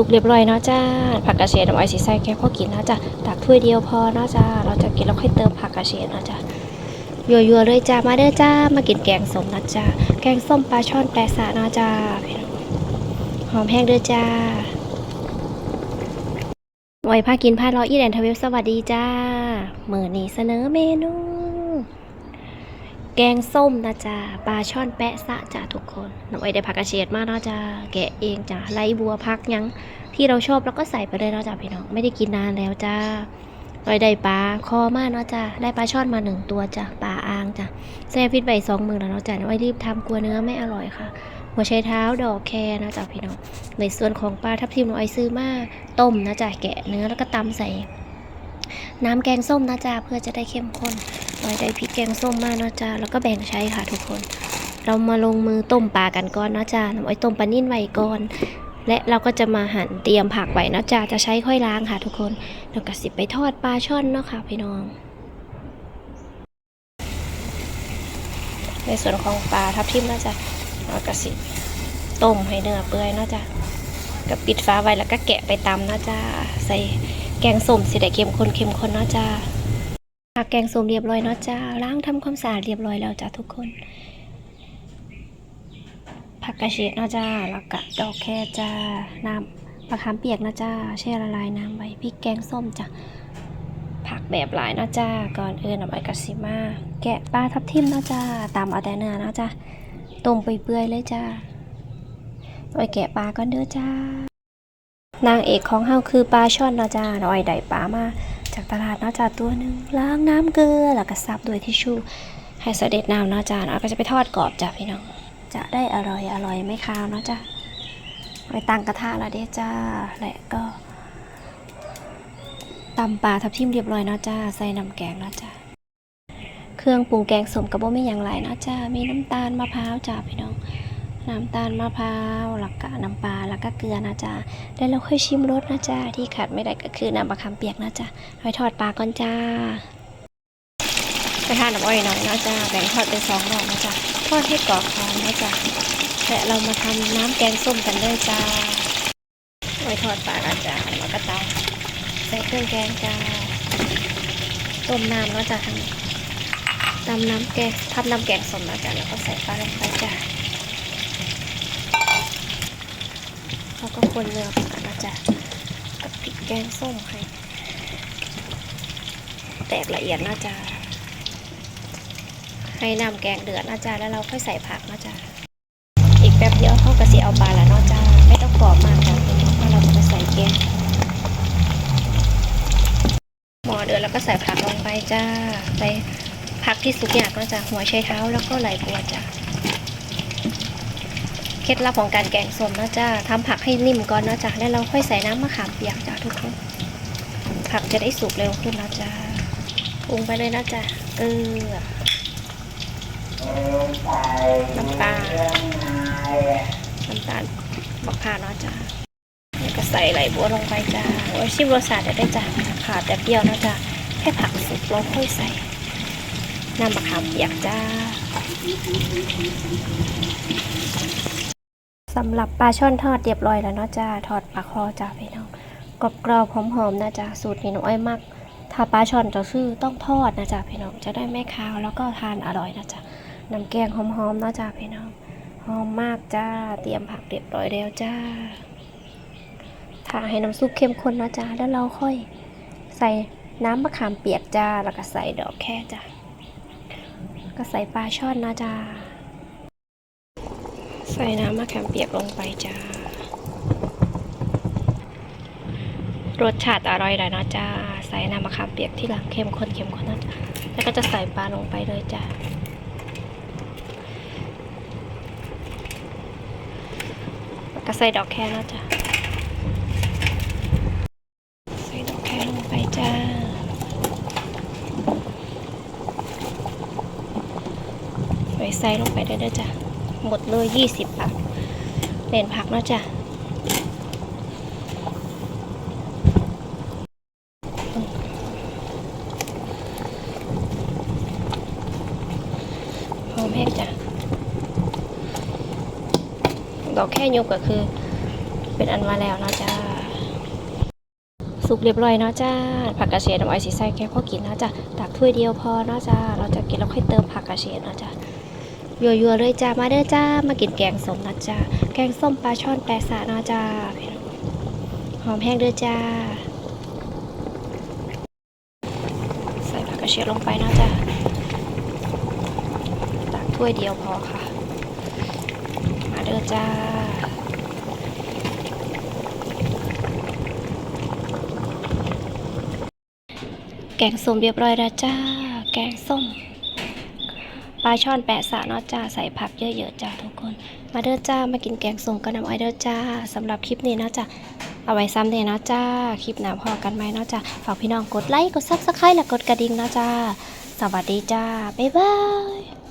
สุกเรียบร้อยเนาะจ้า ผักกระเฉดเอาไว้สีใส่แค่พอกินเนาะจ้ะตักถ้วยเดียวพอเนาะจ้า เราจะกินแล้วค่อยเติมผักกระเฉดเนาะจ้ะยัวๆเลยจ้า มาเด้อจ้า มากินแกงส้มนะจ้า แกงส้มปลาช่อนแปะสะเนาะจ้า หอมแห้งเด้อจ้าไว้พากินพารออีแดนทเวลสวัสดีจ้า เมือนี้เสนอเมนู แกงส้มนะจ๊ะปลาช่อนแปะสะจ้ะทุกคนน้องไอได้ผักกระเฉดมากนะจ้ะแกะเองจ้ะไรบัวพักยังที่เราชอบแล้วก็ใส่ไปเลยนะจ้ะพี่น้องไม่ได้กินนานแล้วจ้าน้อยได้ปลาคอมากเนาะจ้ะได้ปลาช่อนมาหนึ่งตัวจ้ะปลาอ่างจ้ะแซ่ฟิตใบสองมือแล้วเนาะจ้ะน้องไอรีบทำกลัวเนื้อไม่อร่อยค่ะ หัวไชเท้าดอกแครนะจ๊ะพี่น้องในส่วนของปลาทับทิมน้องไอซื้อมาต้มนะจ๊ะแกะเนื้อแล้วก็ตำใส่ น้ำแกงส้มนะจ๊ะเพื่อจะได้เข้มข้น ไว้ได้พริกแกงส้มมากเนาะจ้าแล้วก็แบ่งใช้ค่ะทุกคน เรามาลงมือต้มปลากันก่อนเนาะจ้าน้ำอ้ต้มปลานิ่นไว้ก่อน และเราก็จะมาหั่นเตรียมผักไว้เนาะจ้าจะใช้ค่อยล้างค่ะ ทุกคนแล้วก็สิบไปทอดปลาช่อนเนาะค่ะพี่น้อง ในส่วนของปลาทับทิมเนาะจ้าเราก็สิต้มให้เนื้อเปื่อยเนาะจ้าก็ปิดฝาไว้แล้วก็แกะไปตำเนาะจ้าใส่แกงส้มสิได้เข้มข้นเข้มข้นเนาะจ้า ผักแกงส้มเรียบร้อยเนาะจ้าล้างทำความสะอาดเรียบร้อยแล้วจ้าทุกคนผักกระเฉดเนาะจ้าแล้วก็ดอกแครจ้าน้ำมะขามเปียกนะจ้าแช่ละลายน้ำไว้พริกแกงส้มจ้ะผักแบบหลายนะจ้าก่อนอื่นเอาไปกระสิมาแกะปลาทับทิมนะจ้าตามเอาแต่เนื้อนะจ้าต้มไปเปื่อยๆเลยจ้าเอาไปแกะปลาก่อนเด้อจ้านางเอกของเฮาคือปลาช่อนนะจ้าเราไอ้ได้ปลามา จากตลาดนาะจ้าตัวหนึ่งล้างน้ำเกลือแล้วก็ซับด้วยทิชชู่ให้เสด็จน้ำนาะจ้าแล้วก็จะไปทอดกรอบจ้าพี่น้อง จะได้อร่อยอร่อยไม่คาวเนาะจ้าไปตั้งกระทะแล้วเด้จ้าและก็ตำปลาทับทิมเรียบร้อยเนาะจ้าใส่น้ำแกงเนาะจ้าเครื่องปรุงแกงสมกับบ่มีอย่างไรเนาะจ้ามีน้ำตาลมะพร้าวจ้าพี่น้อง น้ำตาลมะพร้าวแล้วก็น้ำปลาแล้วก็เกลือนะจ้าแล้วเราค่อยชิมรสนะจ้าที่ขาดไม่ได้ก็คือน้ำมะขามเปียกนะจ้าไว้ทอดปลาก่อนจ้ากระทานน้ำอ้อยหน่อยนะจ้าแบ่งทอดเป็นสองรอบนะจ้าทอดให้กรอบพร้อมนะจ้าและเรามาทำน้ำแกงส้มกันเลยจ้าไว้ทอดปลากันจ้าแล้วก็ตำใส่เครื่องแกงจ้าต้มน้ำเนาะจ้าทำตำน้ำแกงทำน้ำแกงส้มนะจ้าแล้วก็ใส่ปลาลงไปจ้า แล้วก็คนเนื้อปลานะจ้ากับพริกแกงส้มให้แตกละเอียดนะจ๊ะให้น้ำแกงเดือดนะจ๊ะแล้วเราค่อยใส่ผักนะจ๊ะอีกแป๊บเดียวเข้ากระสีเอาปลาแล้วเนาะจ้าไม่ต้องกรอบมากจ้ะเพราะเราจะใส่แกงหม้อเดือดแล้วก็ใส่ผักลงไปจ้าใส่ผักที่สุกอยากนะจ๊ะหัวไชเท้าแล้วก็ไหลบัวจ้ะ เคล็ดลับของการแกงส้มนะจ้าทำผักให้นิ่มก่อนนะจ๊ะแล้วเราค่อยใส่น้ำมะขามเปียกจ้ะทุกคน ผักจะได้สุกเร็วขึ้นนะจ๊ะปรุงไปเลยนะจ๊ะเกลือน้ำปลาน้ำตาลมะพร้าวนะจ้ะแล้วก็ใส่ไหลบัวลงไปจ้าโอ้ยชิมรสชาติได้จ้ะขาดแต่เปรี้ยวนะจ๊ะแค่ผักสุกเราค่อยใส่น้ำมะขามเปียกจ้า สำหรับปลาช่อนทอดเรียบร้อยแล้วเนาะจ้าทอดปลาคอจ้าพี่น้องกรอบกรอบหอมๆนะจ๊ะสูตรนี้น้องอ้อยมากถ้าปลาช่อนจะซื้อต้องทอดนะจ๊ะพี่น้องจะได้ไม่คาวแล้วก็ทานอร่อยนะจ๊ะน้ำแกงหอมๆนะจ๊ะพี่น้องหอมมากจ้าเตรียมผักเรียบร้อยแล้วจ้าถ้าให้น้ำซุปเข้มข้นนะจ๊ะแล้วเราค่อยใส่น้ำมะขามเปียกจ้าแล้วก็ใส่ดอกแค่จ้ะก็ใส่ปลาช่อนนะจ๊ะ ใส่น้ำมะขามเปียกลงไปจ้ารสชาติอร่อยเลยเนาะจ้า ใส่น้ำมะขามเปียกที่หลังเข้มข้นเข้มข้นนะจ้าแล้วก็จะใส่ปลาลงไปเลยจ้าแล้วก็ใส่ดอกแครเนะจ้าใส่ดอกแครลงไปจ้าใส่ใส่ลงไปได้เลยจ้า หมดเลยยี่สิบบาทเลนผักเนาะจ้าหอมแห้งจ้ะ ดอกแค่ยกก็คือ เป็นอันมาแล้วนะจ้าสุกเรียบร้อยเนาะจ้า ผักกระเฉดน้ำอ้อยสีใสแค่พอกินเนาะจ้าตักถ้วยเดียวพอเนาะจ้า เราจะกินแล้วค่อยเติมผักกระเฉดเนาะจ้า ยัวๆเลยจ้ามาเด้อจ้ามากินแกงส้มนะจ้าแกงส้มปลาช่อนแปะสะนะจ้าหอมแห้งเด้อจ้า ใส่ผักกระเฉดลงไปนะจ้าตักถ้วยเดียวพอค่ะ มาเด้อจ้าแกงส้มเรียบร้อยแล้วจ้า แกงส้ม ลาช่อนแปะสะเนาะจ้าใส่ผักเยอะๆจ้าทุกคน มาเด้อจ้ามากินแกงส้มกันน้ำอ้อยเด้อจ้าสำหรับคลิปนี้เนาะจ้าเอาไว้ซ้ำเนี่ยเนาะจ้าคลิปหน้าพอกันไหมเนาะจ้าฝากพี่น้องกดไลค์กดซับสไครต์และกดกระดิ่งเนาะจ้าสวัสดีจ้าบ๊ายบาย